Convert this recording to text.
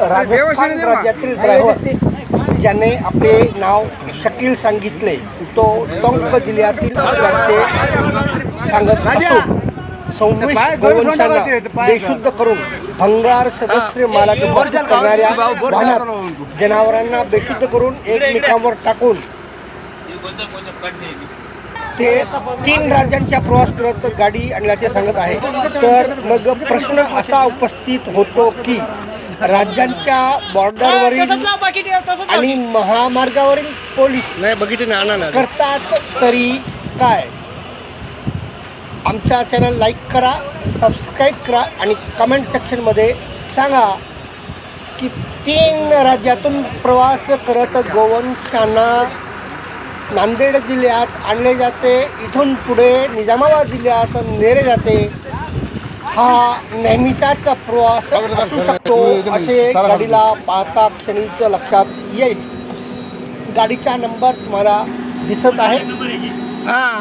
राजस्थान राज्यातील ड्रायव्हर ज्याने आपले नाव शकील सांगितले तो टोंक जिल्ह्यातील असल्याचे सांगत असून सव्वीस गोवंशांना बेशुद्ध करून भंगार सदस्य मालाची वाहतूक करणाऱ्या वाहनात जनावरांना बेशुद्ध करून एकमेकांवर टाकून ते तीन राज्यांच्या प्रवास करत गाडी आणल्याचे सांगत आहे. तर मग प्रश्न असा उपस्थित होतो की राज्यांच्या बॉर्डरवरील आणि महामार्गावरील पोलीस नाही बघितले ना आणा करतात तरी काय? आमचा चॅनल लाईक करा सबस्क्राईब करा आणि कमेंट सेक्शनमध्ये सांगा की तीन राज्यातून प्रवास करत गोवंशांना नांदेड जिल्ह्यात आणले जाते. इथून पुढे निजामाबाद जिल्ह्यात नेले जाते. हा नेहमीचाच प्रवास असू शकतो असे गाडीला पाहता क्षणीच लक्षात येईल. गाडीचा नंबर तुम्हाला दिसत आहे. हा.